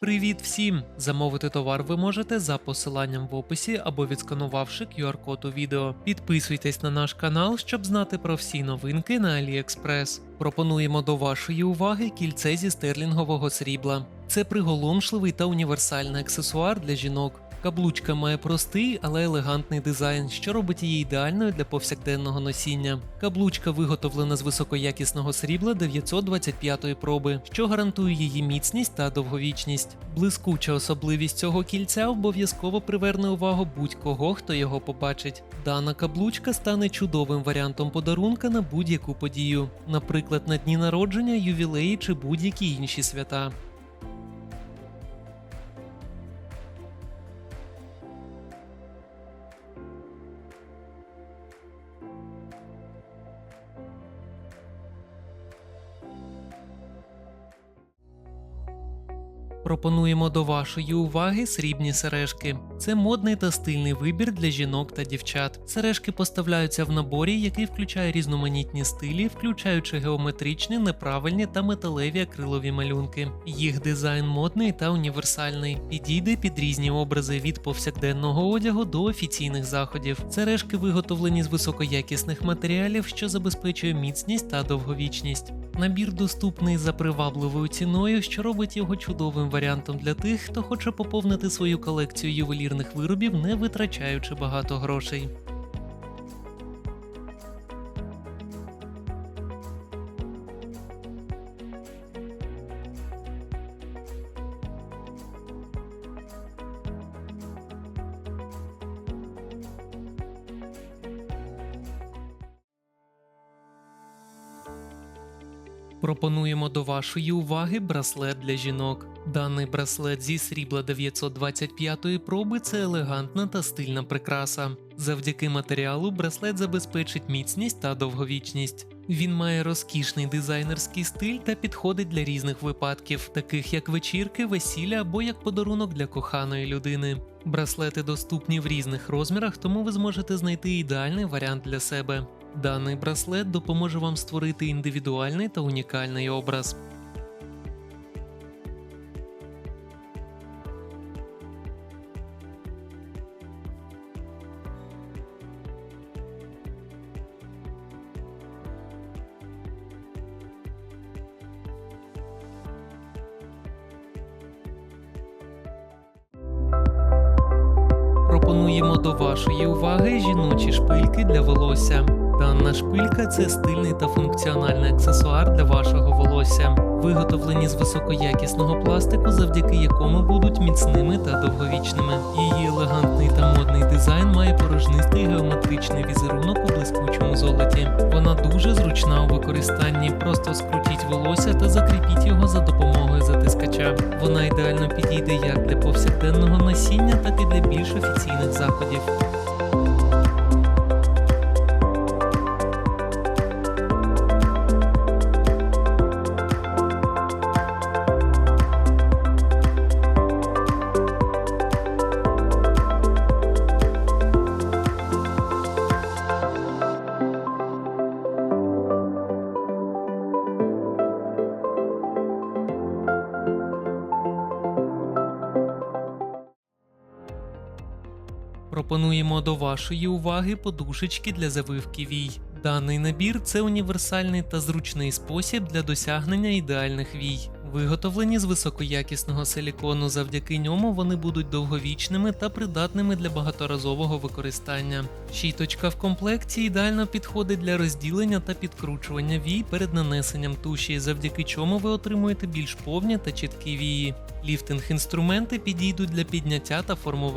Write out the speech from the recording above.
Привіт всім! Замовити товар ви можете за посиланням в описі або відсканувавши QR-код у відео. Підписуйтесь на наш канал, щоб знати про всі новинки на AliExpress. Пропонуємо до вашої уваги кільце зі стерлінгового срібла. Це приголомшливий та універсальний аксесуар для жінок. Каблучка має простий, але елегантний дизайн, що робить її ідеальною для повсякденного носіння. Каблучка виготовлена з високоякісного срібла 925 проби, що гарантує її міцність та довговічність. Блискуча особливість цього кільця обов'язково приверне увагу будь-кого, хто його побачить. Дана каблучка стане чудовим варіантом подарунка на будь-яку подію, наприклад, на дні народження, ювілеї чи будь-які інші свята. Пропонуємо до вашої уваги срібні сережки. Це модний та стильний вибір для жінок та дівчат. Сережки поставляються в наборі, який включає різноманітні стилі, включаючи геометричні, неправильні та металеві акрилові малюнки. Їх дизайн модний та універсальний. Підійде під різні образи від повсякденного одягу до офіційних заходів. Сережки виготовлені з високоякісних матеріалів, що забезпечує міцність та довговічність. Набір доступний за привабливою ціною, що робить його чудовим варіантом для тих, хто хоче поповнити свою колекцію ювелірних виробів, не витрачаючи багато грошей. Пропонуємо до вашої уваги браслет для жінок. Даний браслет зі срібла 925 проби це елегантна та стильна прикраса. Завдяки матеріалу браслет забезпечить міцність та довговічність. Він має розкішний дизайнерський стиль та підходить для різних випадків, таких як вечірки, весілля або як подарунок для коханої людини. Браслети доступні в різних розмірах, тому ви зможете знайти ідеальний варіант для себе. Даний браслет допоможе вам створити індивідуальний та унікальний образ. Пропонуємо до вашої уваги жіночі шпильки для волосся. Дана шпилька це стильний та функціональний аксесуар для вашого волосся, виготовлені з високоякісного пластику, завдяки якому будуть міцними та довговічними. Її елегантний та модний дизайн має порожнистий геометричний візерунок у блискучому золоті. Вона дуже зручна у використанні. Просто скрутіть волосся та закріпіть його за допомогою затискача. Вона ідеально підійде як для повсякденного носіння, так і для більш офіційних заходів. Пропонуємо до вашої уваги подушечки для завивки вій. Даний набір це універсальний та зручний спосіб для досягнення ідеальних вій. Виготовлені з високоякісного силікону, завдяки ньому вони будуть довговічними та придатними для багаторазового використання. Щіточка в комплекті ідеально підходить для розділення та підкручування вій перед нанесенням туші, завдяки чому ви отримуєте більш повні та чіткі вії. Ліфтинг інструменти підійдуть для підняття та формування.